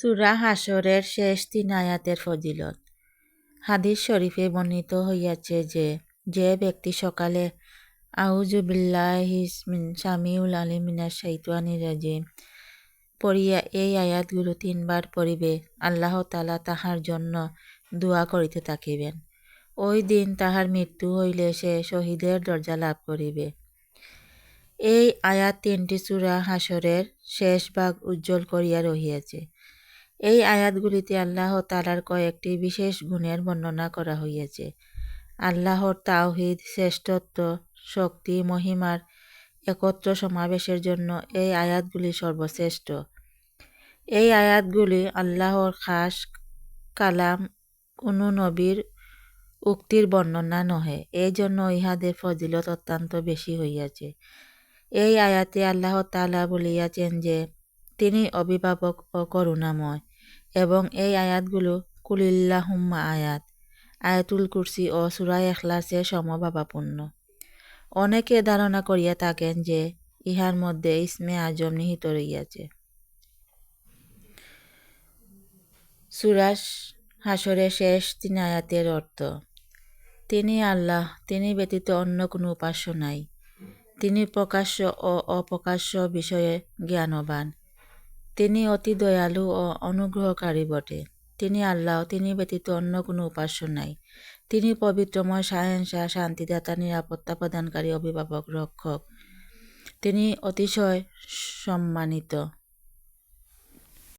সুরা হাসরের শেষ তিন আয়াতের ফজিলত। হাদিস শরীফে বর্ণিত হইয়াছে যে যে ব্যক্তি সকালে আউজুবিল্লাহিসমিন সামিউল আলিমিনা শাইতানি রাজিম পড়িয়া এই আয়াতগুলো তিনবার পড়িবে, আল্লাহ তালা তাহার জন্য দোয়া করিতে থাকিবেন। ওই দিন তাহার মৃত্যু হইলে সে শহীদের দরজা লাভ করিবে। এই আয়াত তিনটি চূড়া হাসরের শেষ ভাগ উজ্জ্বল করিয়া রহিয়াছে। এই আয়াতগুলিতে আল্লাহ তালার কয়েকটি বিশেষ গুণের বর্ণনা করা হইয়াছে। আল্লাহর তাওহিদ, শ্রেষ্ঠত্ব, শক্তি, মহিমার একত্র সমাবেশের জন্য এই আয়াতগুলি সর্বশ্রেষ্ঠ। এই আয়াতগুলি আল্লাহর খাস কালাম কোনো নবীর উক্তির বর্ণনা নহে এই জন্য ইহাদের ফজিলত অত্যন্ত বেশি হইয়াছে। এই আয়াতে আল্লাহ তালা বলিয়াছেন যে, তিনি অভিভাবক ও করুণাময়। এবং এই আয়াতগুলো, কুলিল্লাহুম্মা আয়াত আয়াতুল কুরসি ও সুরাই এখলাসের সমভাবাপূর্ণ। অনেকে ধারণা করিয়া থাকেন যে, ইহার মধ্যে ইসমে আজম নিহিত রইয়াছে সুরাস হাসরের শেষ তিন আয়াতের অর্থ, তিনি আল্লাহ, তিনি ব্যতীত অন্য কোনো উপাস্য নাই। তিনি প্রকাশ্য ও অপ্রকাশ্য বিষয়ে জ্ঞানবান। তিনি অতি দয়ালু ও অনুগ্রহকারী বটে। তিনি আল্লাহ তিনি ব্যতীত অন্য কোনো উপাস্য নাই। তিনি পবিত্রময় সাহেনশাহ শান্তিদাতা, নিরাপত্তা প্রদানকারী, অভিভাবক, রক্ষক। তিনি অতিশয় সম্মানিত।